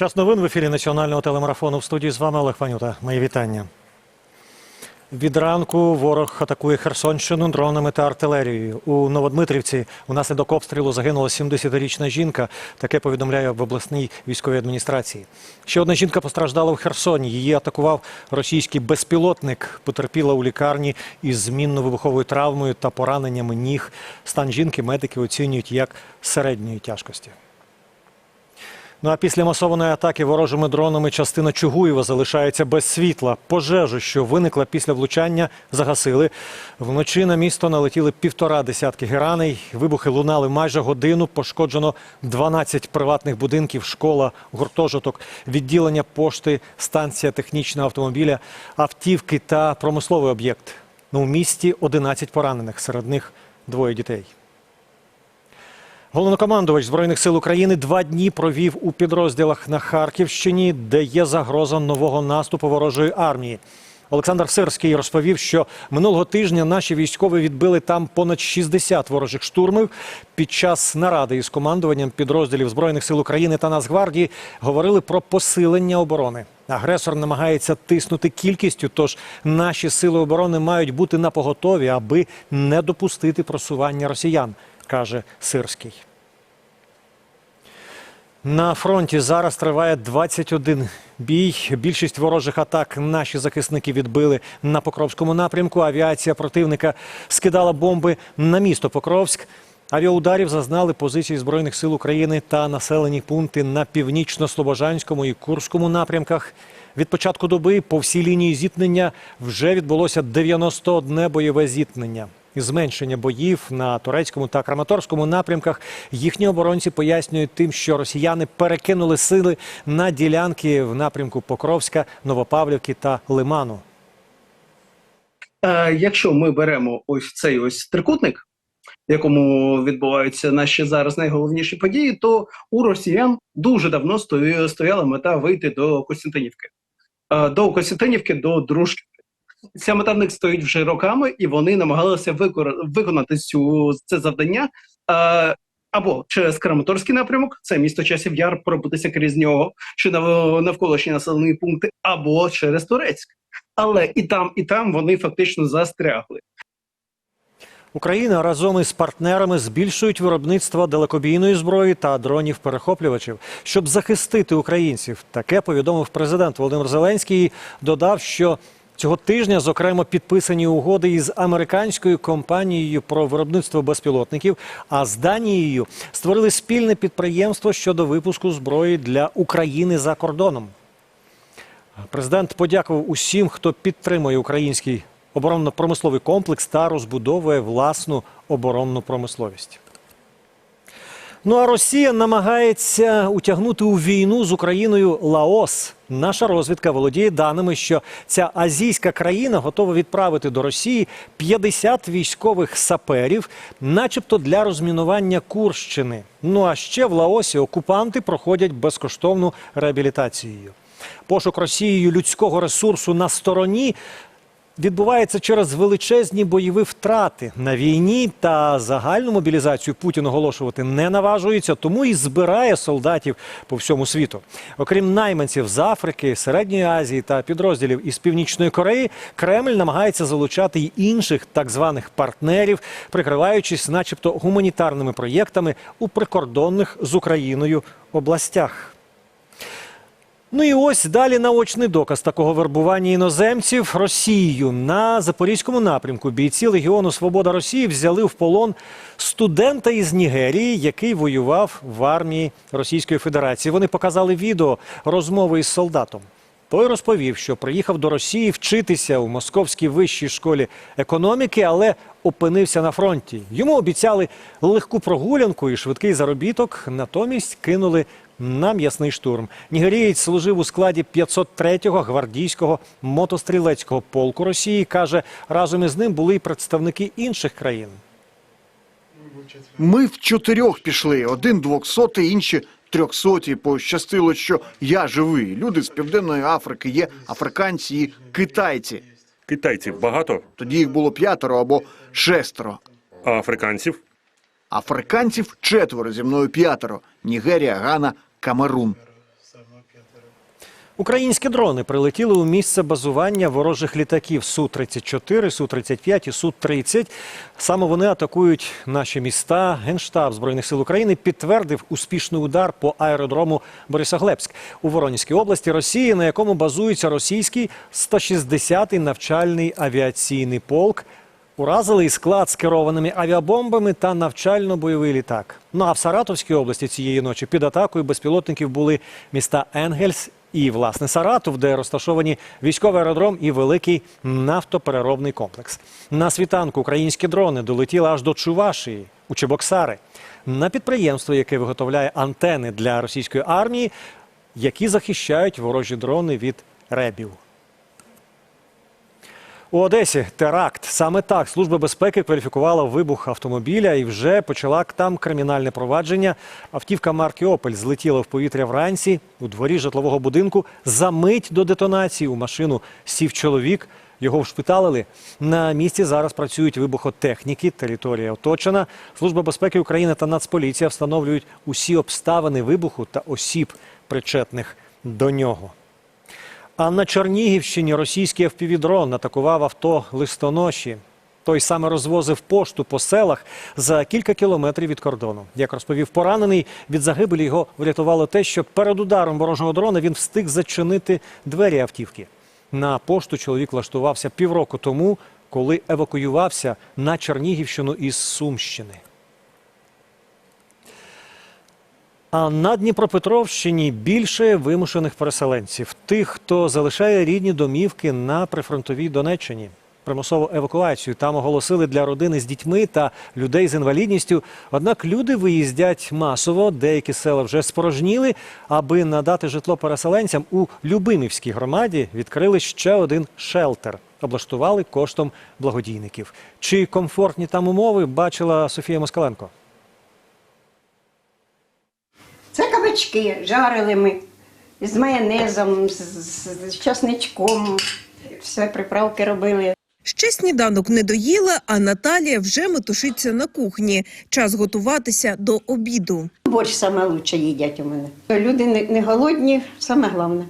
Час новин в ефірі національного телемарафону в студії з вами Олег Панюта. Мої вітання. Від ранку ворог атакує Херсонщину дронами та артилерією. У Новодмитрівці унаслідок обстрілу загинула 70-річна жінка. Таке повідомляє в обласній військовій адміністрації. Ще одна жінка постраждала в Херсоні. Її атакував російський безпілотник. Потерпіла у лікарні із змінно-вибуховою травмою та пораненнями ніг. Стан жінки медики оцінюють як середньої тяжкості. Ну а після масованої атаки ворожими дронами частина Чугуєва залишається без світла. Пожежу, що виникла після влучання, загасили. Вночі на місто налетіли півтора десятки гераней. Вибухи лунали майже годину. Пошкоджено 12 приватних будинків, школа, гуртожиток, відділення пошти, станція технічного автомобіля, автівки та промисловий об'єкт. Ну, у місті 11 поранених, серед них двоє дітей. Головнокомандувач збройних сил України два дні провів у підрозділах на Харківщині, де є загроза нового наступу ворожої армії. Олександр Сирський розповів, що минулого тижня наші військові відбили там понад 60 ворожих штурмів. Під час наради із командуванням підрозділів збройних сил України та Нацгвардії говорили про посилення оборони. Агресор намагається тиснути кількістю, тож наші сили оборони мають бути на поготові, аби не допустити просування росіян, каже Сирський. На фронті зараз триває 21 бій. Більшість ворожих атак наші захисники відбили на Покровському напрямку. Авіація противника скидала бомби на місто Покровськ. Авіаударів зазнали позиції Збройних сил України та населені пункти на північно-слобожанському і Курському напрямках. Від початку доби по всій лінії зіткнення вже відбулося 91 бойове зіткнення. Зменшення боїв на турецькому та краматорському напрямках їхні оборонці пояснюють тим, що росіяни перекинули сили на ділянки в напрямку Покровська, Новопавлівки та Лиману. Е, якщо ми беремо ось цей ось трикутник, в якому відбуваються наші зараз найголовніші події, то у росіян дуже давно стояла мета вийти до Костянтинівки. Е, до Костянтинівки, до Дружки. Ця мета в них стоїть вже роками, і вони намагалися виконати цю це завдання. Е, або через Краматорський напрямок, це місто часів яр, пробитися крізь нього, чи нав- навколишні населені пункти, або через Турецьк. Але і там, і там вони фактично застрягли. Україна разом із партнерами збільшують виробництво далекобійної зброї та дронів-перехоплювачів, щоб захистити українців. Таке повідомив президент Володимир Зеленський. Додав, що цього тижня, зокрема, підписані угоди із американською компанією про виробництво безпілотників, а з Данією створили спільне підприємство щодо випуску зброї для України за кордоном. Президент подякував усім, хто підтримує український оборонно-промисловий комплекс та розбудовує власну оборонну промисловість. Ну а Росія намагається утягнути у війну з Україною Лаос. Наша розвідка володіє даними, що ця азійська країна готова відправити до Росії 50 військових саперів, начебто для розмінування Курщини. Ну а ще в Лаосі окупанти проходять безкоштовну реабілітацію. Пошук Росією людського ресурсу на стороні відбувається через величезні бойові втрати на війні та загальну мобілізацію Путін оголошувати не наважується, тому і збирає солдатів по всьому світу. Окрім найманців з Африки, Середньої Азії та підрозділів із Північної Кореї, Кремль намагається залучати й інших так званих партнерів, прикриваючись, начебто, гуманітарними проєктами у прикордонних з Україною областях. Ну і ось далі наочний доказ такого вербування іноземців Росією на запорізькому напрямку. Бійці Легіону Свобода Росії взяли в полон студента із Нігерії, який воював в армії Російської Федерації. Вони показали відео розмови із солдатом. Той розповів, що приїхав до Росії вчитися у Московській вищій школі економіки, але опинився на фронті. Йому обіцяли легку прогулянку і швидкий заробіток. Натомість кинули на м'ясний штурм. Нігерієць служив у складі 503-го гвардійського мотострілецького полку Росії. каже, разом із ним були й представники інших країн. Ми в чотирьох пішли. Один двохсотий, інші трьохсоті. Пощастило, що я живий. Люди з південної Африки є африканці і китайці. Китайців багато, Тоді їх було п'ятеро або шестеро. а африканців Африканців четверо зі мною п'ятеро. Нігерія, Гана, Камерун. Українські дрони прилетіли у місце базування ворожих літаків Су-34, Су-35 і Су-30. Саме вони атакують наші міста. Генштаб Збройних сил України підтвердив успішний удар по аеродрому Борисоглебськ у Воронезькій області Росії, на якому базується російський 160-й навчальний авіаційний полк. Уразили і склад з керованими авіабомбами та навчально-бойовий літак. Ну а в Саратовській області цієї ночі під атакою безпілотників були міста Енгельс і власне Саратов, де розташовані військовий аеродром і великий нафтопереробний комплекс. На світанку українські дрони долетіли аж до Чувашії у Чебоксари на підприємство, яке виготовляє антени для російської армії, які захищають ворожі дрони від ребів. У Одесі теракт. Саме так Служба безпеки кваліфікувала вибух автомобіля і вже почала там кримінальне провадження. Автівка марки Опель злетіла в повітря вранці у дворі житлового будинку. За мить до детонації у машину сів чоловік. Його вшпиталили. На місці зараз працюють вибухотехніки. Територія оточена. Служба безпеки України та Нацполіція встановлюють усі обставини вибуху та осіб, причетних до нього. А на Чернігівщині російський FPV-дрон атакував авто листоноші. Той саме розвозив пошту по селах за кілька кілометрів від кордону. Як розповів поранений, від загибелі його врятувало те, що перед ударом ворожого дрона він встиг зачинити двері автівки. На пошту чоловік влаштувався півроку тому, коли евакуювався на Чернігівщину із Сумщини. А на Дніпропетровщині більше вимушених переселенців, тих, хто залишає рідні домівки на прифронтовій Донеччині. Примусову евакуацію там оголосили для родини з дітьми та людей з інвалідністю. Однак люди виїздять масово, деякі села вже спорожніли. Аби надати житло переселенцям у Любимівській громаді відкрили ще один шелтер. Облаштували коштом благодійників. Чи комфортні там умови бачила Софія Москаленко? Це кабачки жарили ми з майонезом, з, з, з часничком. Все приправки робили. Ще сніданок не доїла, а Наталія вже метушиться на кухні. Час готуватися до обіду. Борщ саме лучше їдять у мене. Люди не, не голодні, саме головне.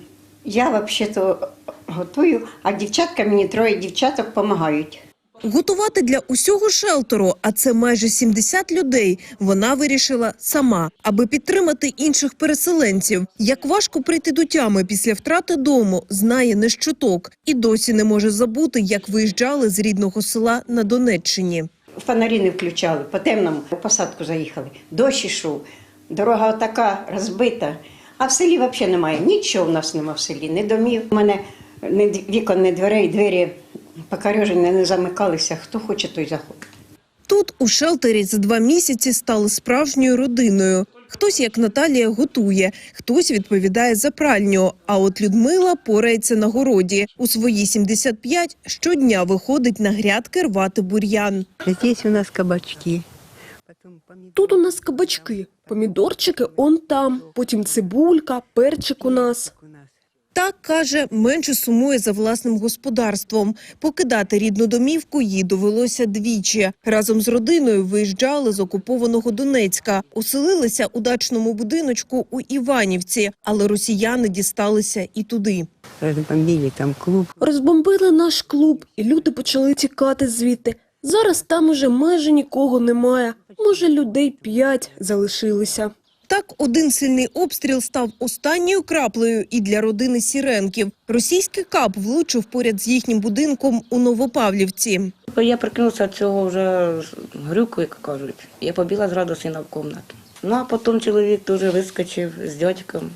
Я взагалі-то готую, а дівчатка мені троє дівчаток допомагають. Готувати для усього шелтеру, а це майже 70 людей, вона вирішила сама, аби підтримати інших переселенців. Як важко прийти до тями після втрати дому, знає не щоток. І досі не може забути, як виїжджали з рідного села на Донеччині. Фонарі не включали, по темному у посадку заїхали. Дощ ішов, дорога така розбита. А в селі взагалі немає. Нічого в нас немає в селі, ні домів. У мене д- вікон, ні дверей, двері покорежені, не замикалися. Хто хоче, той заходить. Тут у шелтері за два місяці стали справжньою родиною. Хтось, як Наталія, готує, хтось відповідає за пральню. А от Людмила порається на городі. У свої 75 щодня виходить на грядки рвати бур'ян. Здесь у нас кабачки. Тут у нас кабачки, помідорчики он там, потім цибулька, перчик у нас. Так, каже, менше сумує за власним господарством. Покидати рідну домівку їй довелося двічі. Разом з родиною виїжджали з окупованого Донецька. Оселилися у дачному будиночку у Іванівці, але росіяни дісталися і туди. Разбомбили там клуб. Розбомбили наш клуб, і люди почали тікати звідти. Зараз там уже майже нікого немає. Може, людей п'ять залишилися. Так, один сильний обстріл став останньою краплею і для родини Сіренків. Російський кап влучив поряд з їхнім будинком у Новопавлівці. Я прикинулася цього вже грюку, як кажуть. Я побігла зразу сина в кімнату. Ну а потім чоловік дуже вискочив з дядьком.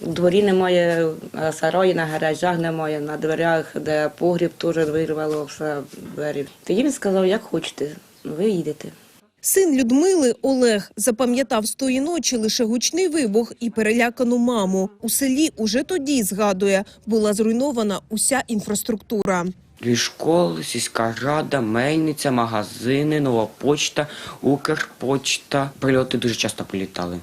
У дворі немає, а сараї на гаражах немає, на дверях, де погріб теж вирвало все двері. Тоді він сказав, як хочете, ви їдете. Син Людмили Олег запам'ятав з тої ночі лише гучний вибух і перелякану маму. У селі уже тоді згадує, була зруйнована уся інфраструктура. Дві школи, сільська рада, мельниця, магазини, нова почта, Укрпочта. Прильоти дуже часто прилітали.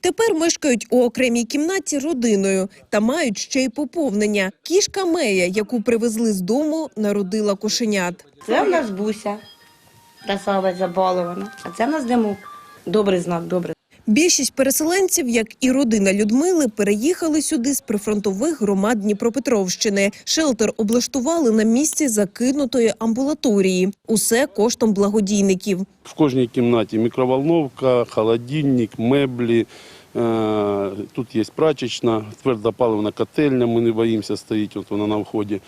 Тепер мешкають у окремій кімнаті родиною та мають ще й поповнення. Кішка Мея, яку привезли з дому, народила кошенят. Це в нас буся, красава забалована, а це в нас димок. Добрий знак, добре. Більшість переселенців, як і родина Людмили, переїхали сюди з прифронтових громад Дніпропетровщини. Шелтер облаштували на місці закинутої амбулаторії. Усе коштом благодійників. В кожній кімнаті мікроволновка, холодильник, меблі. Е, Тут є прачечна, твердопаливна котельня, ми не боїмося стоїть, от вона на вході.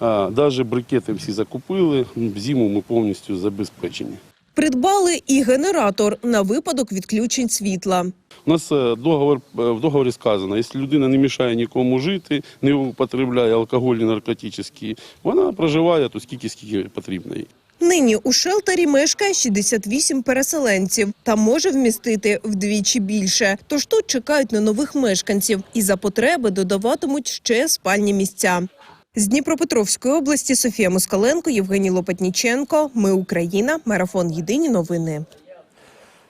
Навіть брикети всі закупили, зиму ми повністю забезпечені. Придбали і генератор на випадок відключень світла. У нас е, договор, е, в договорі сказано, якщо людина не мішає нікому жити, не употребляє алкоголь і наркотичні, вона проживає то скільки, скільки потрібно їй. Нині у шелтері мешкає 68 переселенців та може вмістити вдвічі більше. Тож тут чекають на нових мешканців і за потреби додаватимуть ще спальні місця. З Дніпропетровської області Софія Москаленко, Євгеній Лопатніченко. Ми Україна. Марафон. Єдині новини.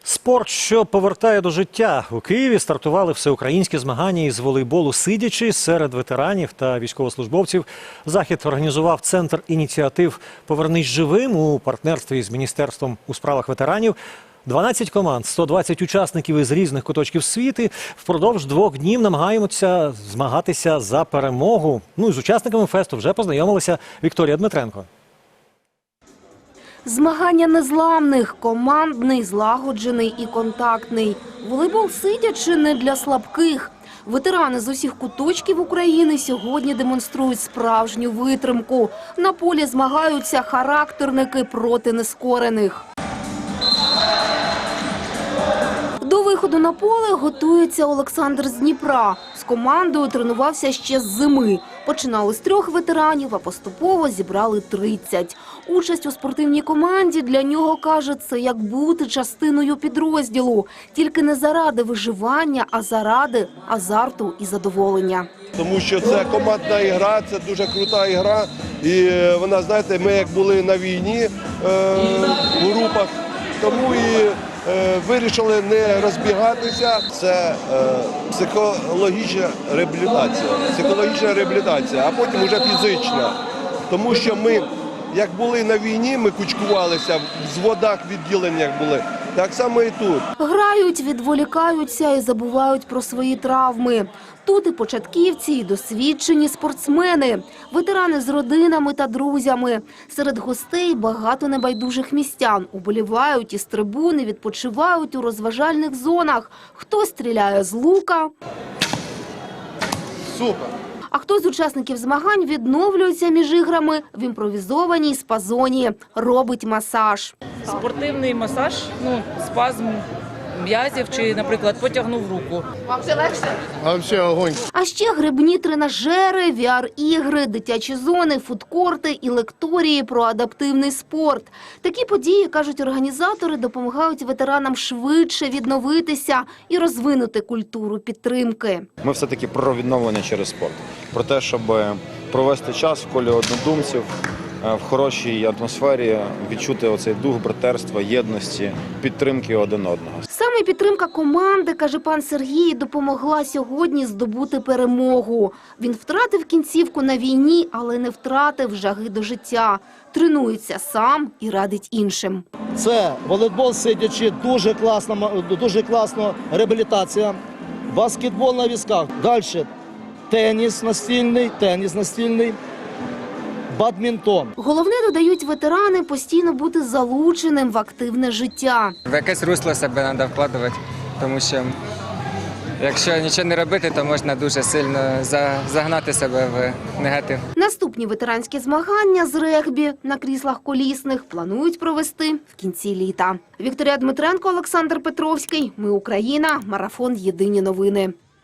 Спорт, що повертає до життя. У Києві стартували всеукраїнські змагання із волейболу сидячи серед ветеранів та військовослужбовців. Захід організував центр ініціатив Повернись живим у партнерстві з міністерством у справах ветеранів. 12 команд, 120 учасників із різних куточків світу впродовж двох днів намагаються змагатися за перемогу. Ну і з учасниками фесту вже познайомилася Вікторія Дмитренко. Змагання незламних, командний, злагоджений і контактний. Волейбол сидячи не для слабких. Ветерани з усіх куточків України сьогодні демонструють справжню витримку. На полі змагаються характерники проти нескорених. Виходу на поле готується Олександр з Дніпра. З командою тренувався ще з зими. Починали з трьох ветеранів, а поступово зібрали 30. Участь у спортивній команді для нього, каже, це як бути частиною підрозділу. Тільки не заради виживання, а заради азарту і задоволення. тому що це командна ігра, це дуже крута ігра. І е, вона, знаєте, ми як були на війні е, в групах, тому і вирішили не розбігатися. Це е, психологічна реабілітація, психологічна реабілітація, а потім вже фізична. Тому що ми, як були на війні, ми кучкувалися, в зводах відділеннях були. Так само і тут. Грають, відволікаються і забувають про свої травми. Тут і початківці, і досвідчені спортсмени, ветерани з родинами та друзями. Серед гостей багато небайдужих містян. Уболівають із трибуни, відпочивають у розважальних зонах. Хто стріляє з лука, Супер. А хто з учасників змагань відновлюється між іграми в імпровізованій спазоні, робить масаж. спортивний масаж, ну, спазм м'язів чи, наприклад, потягнув руку. Вам А взагалі огонь. А ще грибні тренажери, VR-ігри, дитячі зони, фудкорти і лекторії про адаптивний спорт. Такі події, кажуть організатори, допомагають ветеранам швидше відновитися і розвинути культуру підтримки. Ми все-таки про відновлення через спорт, про те, щоб провести час в колі однодумців е, в хорошій атмосфері, відчути оцей дух братерства, єдності, підтримки один одного. Саме підтримка команди, каже пан Сергій, допомогла сьогодні здобути перемогу. Він втратив кінцівку на війні, але не втратив жаги до життя. Тренується сам і радить іншим. Це волейбол сидячи, дуже класна, дуже класна реабілітація. Баскетбол на візках. Далі теніс настільний, теніс настільний, бадмінтон. Головне, додають ветерани, постійно бути залученим в активне життя. В якесь русло себе треба вкладувати, тому що якщо нічого не робити, то можна дуже сильно загнати себе в негатив. Наступні ветеранські змагання з регбі на кріслах колісних планують провести в кінці літа. Вікторія Дмитренко, Олександр Петровський. Ми Україна. Марафон. Єдині новини.